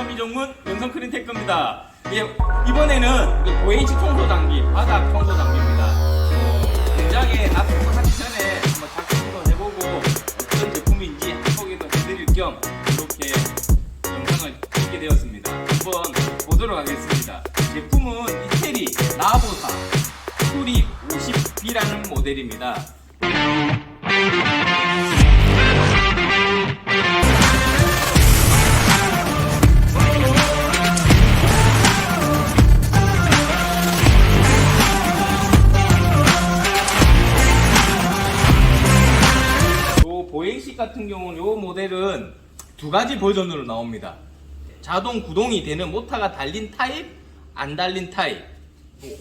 장비 전문 영성 크린 테크입니다. 예, 이번에는 그 고행시 청소 장비, 바닥 청소 장비입니다. 어, 공장에 납품을 하기 전에 한번 작품도 해보고 어떤 제품인지 소개도 해드릴 겸 이렇게 영상을 찍게 되었습니다. 한번 보도록 하겠습니다. 제품은 이태리 나보사 수리 50B라는 모델입니다. 같은 경우는 요 모델은 두 가지 버전으로 나옵니다. 자동 구동이 되는 모터가 달린 타입, 안 달린 타입.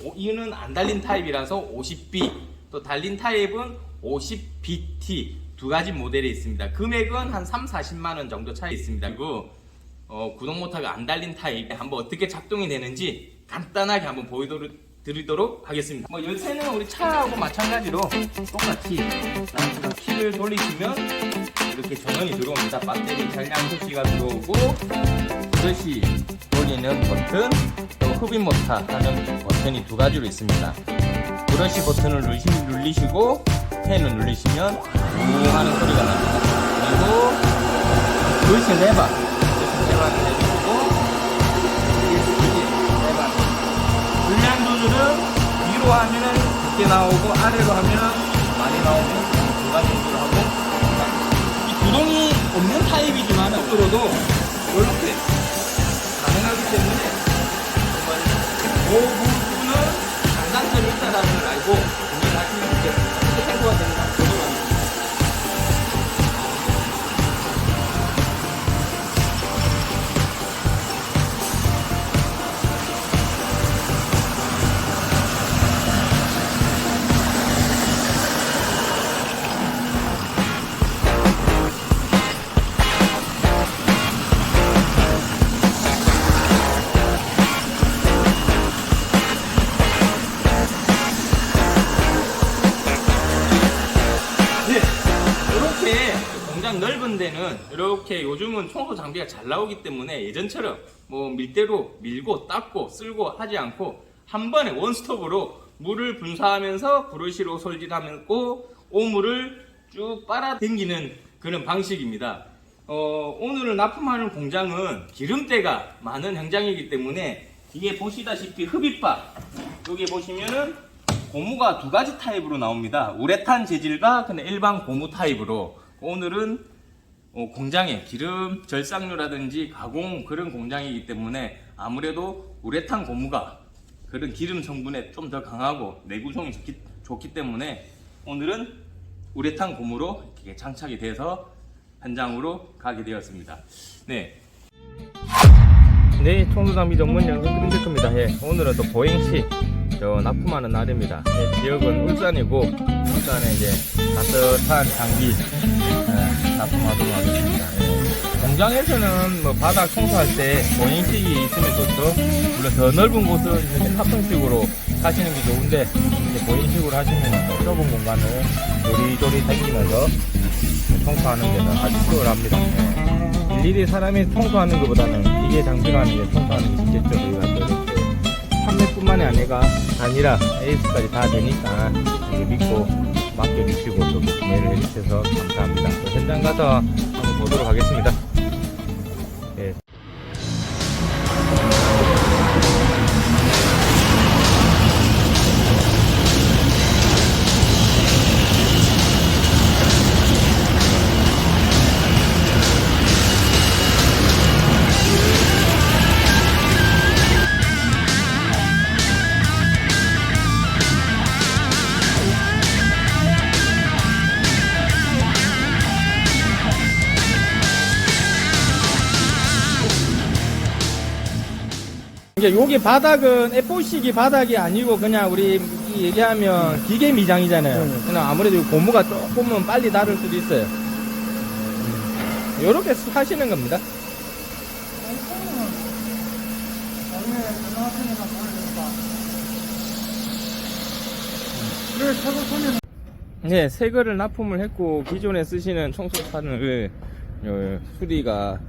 오, 이는 안 달린 타입이라서 50B, 또 달린 타입은 50BT 두 가지 모델이 있습니다. 금액은 한 3, 40만 원 정도 차이 있습니다. 그리고 어, 구동 모터가 안 달린 타입 한번 어떻게 작동이 되는지 간단하게 한번 보여드리도록 드리도록 하겠습니다. 뭐 열쇠는 우리 차하고 마찬가지로 똑같이 키를 돌리시면 이렇게 전원이 들어옵니다. 배터리 전량 표시가 들어오고 그것이 돌리는 버튼, 또 흡입 모터 하는 버튼이 두 가지로 있습니다. 브러시 버튼을 누르시고 펜을 누르시면 우 하는 소리가 납니다. 그리고 브러시 레버, 레버를 내주시고 레버 불량 조절은 위로 하면은 적게 나오고 아래로 하면은 많이 나오고 두 가지 조절을 하고 이 구동이 없는 타입이지만 앞으로도 이렇게 가능하기 때문에 정말 그 부분은 장단점이 있다는 걸 알고 공장 넓은 데는 이렇게 요즘은 청소 장비가 잘 나오기 때문에 예전처럼 뭐 밀대로 밀고 닦고 쓸고 하지 않고 한 번에 원스톱으로 물을 분사하면서 브러쉬로 솔질하고 오물을 쭉 빨아당기는 그런 방식입니다. 어, 오늘 납품하는 공장은 기름때가 많은 현장이기 때문에 이게 보시다시피 흡입바 여기 보시면은 고무가 두 가지 타입으로 나옵니다. 우레탄 재질과 그냥 일반 고무 타입으로 오늘은 어, 공장에 기름 절삭류라든지 가공 그런 공장이기 때문에 아무래도 우레탄 고무가 그런 기름 성분에 좀 더 강하고 내구성이 좋기, 좋기 때문에 오늘은 우레탄 고무로 이렇게 장착이 돼서 현장으로 가게 되었습니다. 네. 네, 청소장비 전문 영상 크린데크입니다. 예, 오늘은 또 보행시 저 납품하는 날입니다. 예, 지역은 울산이고 울산에 이제 따뜻한 장비 예, 납품하도록 하겠습니다. 예. 공장에서는 뭐 바닥 청소할 때 보행식이 있으면 좋죠. 물론 더 넓은 곳은 이렇게 타통식으로 하시는 게 좋은데 이제 보행식으로 하시면 뭐 좁은 공간을 조리조리 다니면서 청소하는 데는 아주 수월합니다. 예. 일일이 사람이 청소하는 것보다는 기계 장비가 하는 게 청소하는 게 쉽겠죠. 저희가 판매뿐만이 아니라 에이스까지 다 되니까 믿고 맡겨주시 고또 구매를 해주셔서 감사합니다. 또 현장 가서 한번 보도록 하겠습니다. 이제 여기 바닥은 F4식이 바닥이 아니고 그냥 우리 이 얘기하면 기계 미장이잖아요. 그냥 아무래도 고무가 조금은 빨리 닳을 수도 있어요. 이렇게 하시는 겁니다. 네, 새 거를 납품을 했고 기존에 쓰시는 청소판을 어, 수리가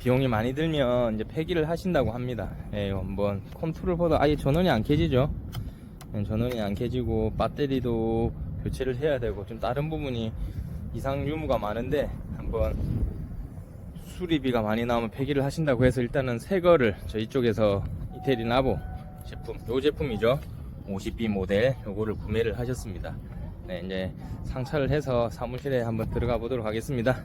비용이 많이 들면 이제 폐기를 하신다고 합니다. 예, 한번 컨트롤보다 아예 전원이 안 켜지죠. 예, 전원이 안 켜지고 배터리도 교체를 해야 되고 좀 다른 부분이 이상 유무가 많은데 한번 수리비가 많이 나오면 폐기를 하신다고 해서 일단은 새 거를 저희 쪽에서 이태리 나보 제품 요 제품이죠 50B 모델 요거를 구매를 하셨습니다 네 이제 상차를 해서 사무실에 한번 들어가 보도록 하겠습니다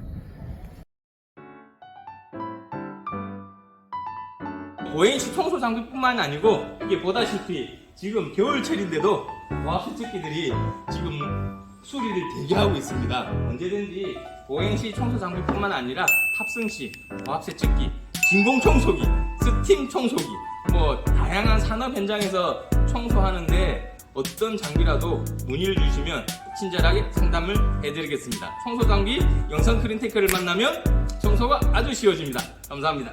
오행시 청소 장비뿐만 아니고 이게 보다시피 지금 겨울철인데도 와수채기들이 지금 수리를 대기 하고 있습니다. 언제든지 오행시 청소 장비뿐만 아니라 탑승시, 과학세척기, 진공 청소기, 스팀 청소기, 뭐 다양한 산업 현장에서 청소하는데 어떤 장비라도 문의를 주시면 친절하게 상담을 해드리겠습니다. 청소 장비 영상 크린테크를 만나면 청소가 아주 쉬워집니다. 감사합니다.